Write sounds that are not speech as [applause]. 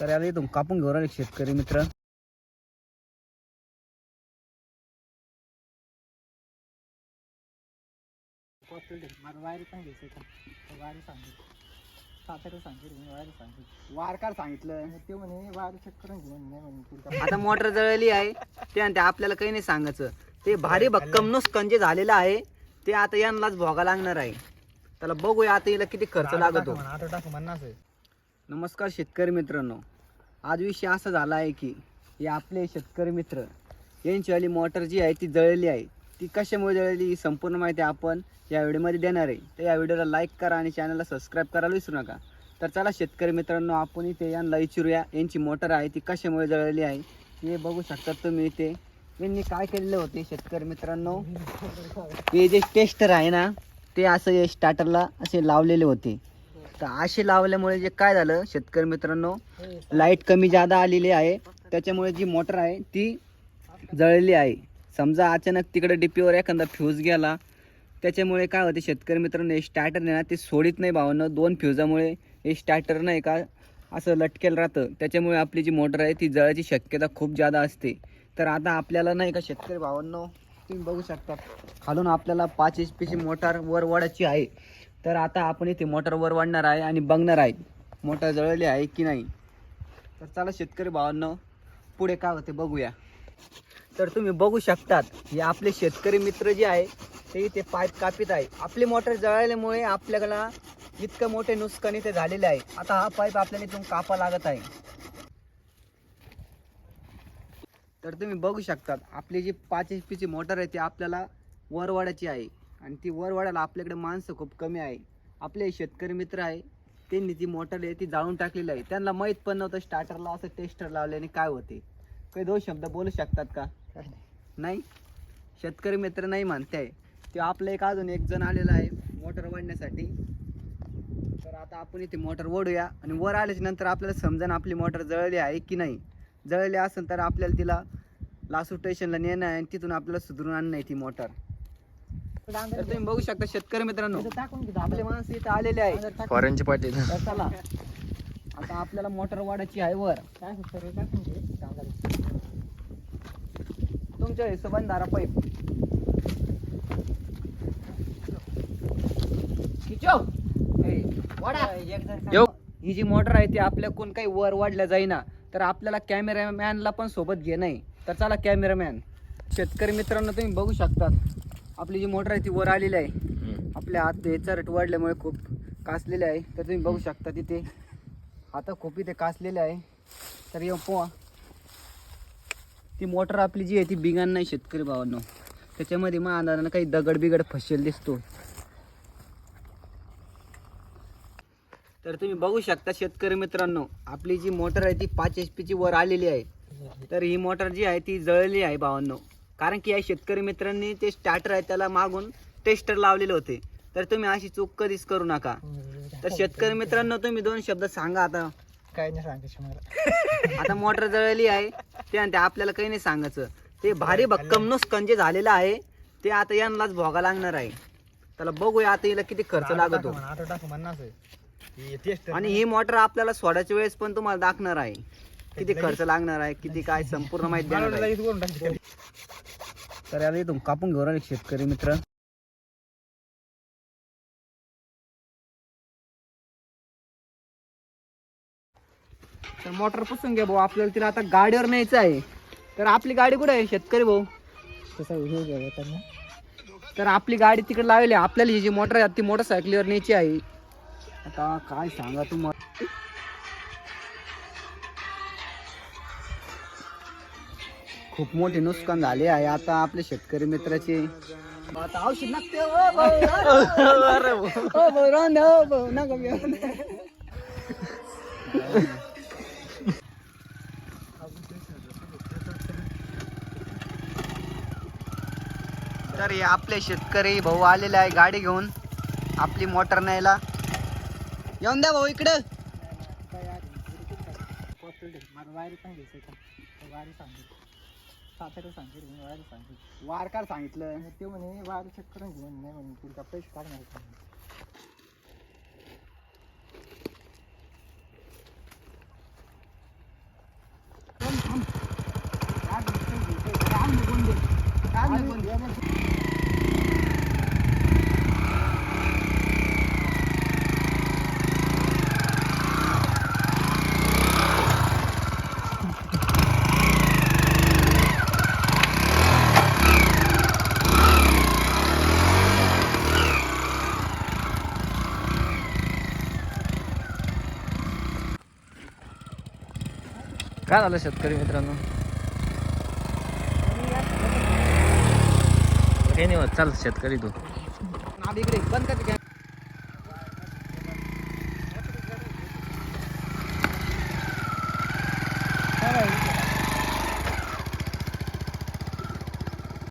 तर याला इथून कापून घेऊन राहिले शेतकरी मित्र. वारकार सांगितलं ते म्हणे वार चेक करून घेऊन नाही म्हणे आता मोटर जळली आहे. ते आणि ते आपल्याला काही नाही सांगायचं. ते भारी भक्कम नुसकंजे जे झालेलं आहे. ते आता यांनाच भोगा लागणार आहे. त्याला बघूया आता हिला किती खर्च लागतो. आता टाकू म्हणणार नमस्कार शेतकरी मित्रांनो. आज विषय असा झाला आहे की हे आपले शेतकरी मित्र यांची वाली मोटर जी आहे ती जळलेली आहे. ती कशामुळे जळलेली ही संपूर्ण माहिती आपण या व्हिडिओमध्ये देणार आहे. तर या व्हिडिओला लाईक करा आणि चॅनलला सबस्क्राईब करायला विसरू नका. तर चला शेतकरी मित्रांनो आपण इथे यांना विचारूया यांची मोटर आहे ती कशामुळे जळलेली आहे? हे बघू शकतात तुम्ही इथे. यांनी काय केलेले होते शेतकरी मित्रांनो? हे जे टेस्टर आहे ना ते असं हे स्टार्टरला असे लावलेले होते. तर असे लावल्यामुळे जे काय झालं शेतकरी मित्रांनो लाइट कमी जादा आलेली आहे. त्याच्यामुळे जी मोटर आहे ती जळलेली आहे. समजा अचानक तिकडे डीपीवर एखादा फ्यूज गेला त्याच्यामुळे काय होते शेतकरी मित्रांनो हे स्टार्टर नाही ना ते सोडित नाही भावानं. दोन फ्यूजामुळे हे स्टार्टर नाही का असं लटकेल राहतं. त्याच्यामुळे आपली जी मोटर आहे ती जळायची शक्यता खूप जादा असते. तर आता आपल्याला नाही का शेतकरी भावांनो तुम्ही बघू शकता. खालून आपल्याला पाच एच पीची मोटार वर वाढायची आहे. तर आता आपण इथे मोटर वर वाढणार आहे आणि बघणार आहे. मोटर जळली आहे की नाही? तर चला शेतकरी भावांनो पुढे काय होते बघूया. तर तुम्ही बघू शकतात हे आपले शेतकरी मित्र जे आहे ते इथे पाईप कापित आहे. आपली मोटर जळाल्यामुळे आपल्याला इतकं मोठे नुकसान इथे झालेले आहे. आता हा पाईप आपल्याला इथून कापा लागत आहे. तर तुम्ही बघू शकतात आपली जी पाच एच पीची मोटर आहे ती आपल्याला वर वाढायची आहे. आणि ती वर वाढायला आपल्याकडे माणसं खूप कमी आहे. आपले शेतकरी मित्र आहे त्यांनी ती मोटर आहे ती जाळून टाकलेली आहे. त्यांना माहीत पण नव्हतं स्टार्टरला असं टेस्टर लावल्याने काय होते. काही दोन शब्द बोलू शकतात का? नाही. शेतकरी मित्र नाही म्हणते ते आपलं एक अजून एक जण आलेला आहे मोटर वाढण्यासाठी. तर आता आपण इथे मोटर ओढूया. आणि वर आल्याच्यानंतर आपल्याला समजा आपली मोटर जळली आहे की नाही. जळली असेल तर आपल्याला तिला लासू स्टेशनला नेणं आहे आणि तिथून आपल्याला सुधरून आणणं आहे ती मोटर. तर तुम्ही बघू शकता शेतकरी मित्रांनो. आपले माणसं इथं आलेले आहे फॉरेनचे पाटील तर चला. [laughs] आता आपल्याला मोटर वाढायची आहे वर. तुमच्या हिशोबाने धारा पाईप. ए, वाढा. ही जी मोटर आहे ती आपल्या कोण काही वर वाढल्या जाईना तर आपल्याला कॅमेरामॅनला पण सोबत घे नाही तर चला कॅमेरामॅन शेतकरी मित्रांनो तुम्ही बघू शकतात. आपली जी मोटर आहे ती वर आलेली आहे. आपल्या हात याचा रेट वाढल्यामुळे खूप कासलेले आहे. तर तुम्ही बघू शकता तिथे आता खूप इथे कासलेले आहे. तर येऊ पोहा. ती मोटर आपली जी आहे ती बिगान नाही शेतकरी भावांनो. त्याच्यामध्ये मग अंदाजानं काही दगड बिगड फसेल दिसतो. तर तुम्ही बघू शकता शेतकरी मित्रांनो आपली जी मोटर आहे ती पाच एच पीची वर आलेली आहे. तर ही मोटर जी आहे ती जळली आहे भावांनो. कारण की या शेतकरी मित्रांनी ते स्टार्टर आहे त्याला मागून टेस्टर लावलेले होते. तर तुम्ही अशी चूक कधीच करू नका. तर शेतकरी मित्रांनो तुम्ही दोन शब्द सांगा आता. काय नाही सांगायचं मला. आता मोटर जळली आहे ते आणि ते आपल्याला काही नाही सांगायचं. ते भारी भक्कम नुकसान जे झालेलं आहे ते आता यांनाच भोगा लागणार आहे. त्याला बघूया आता हिला किती खर्च लागतो. आणि ही मोटर आपल्याला सोडायच्या वेळेस पण तुम्हाला दाखणार आहे. किती खर्च लागणार आहे? किती काय संपूर्ण माहिती देणार आहे? तर याला इथून कापून घेऊन राहिले शेतकरी मित्र. तर मोटर पुसून घ्या भाऊ आपल्याला तिला आता गाडीवर न्यायचं आहे. तर आपली गाडी कुठे आहे शेतकरी भाऊ? तर आपली गाडी तिकडे लावली आहे. आपल्याला ही जी मोटर आहे ती मोटरसायकलीवर न्यायची आहे. आता काय सांगा तुम्हाला खूप मोठे नुकसान झाले आहे. आता आपले शेतकरी मित्राचे. आता औषध लागते हो भाऊ. हो हो. तर हे आपले शेतकरी भाऊ आलेले आहे गाडी घेऊन. आपली मोटर न्यायला. येऊन द्या भाऊ इकडं. मला वायर पण घ्यायचं का? वायर सांगितलं सातारे सांगितलं मी वायर सांगितलं वारकार सांगितलं. मग ते म्हणे वायर चेक करून घेऊन नाही म्हणे तुमचा पैसे टाकणार काय काय नाही काय झालं शेतकरी मित्रांनो? काही नाही होत चाल शेतकरी तू. बंद कर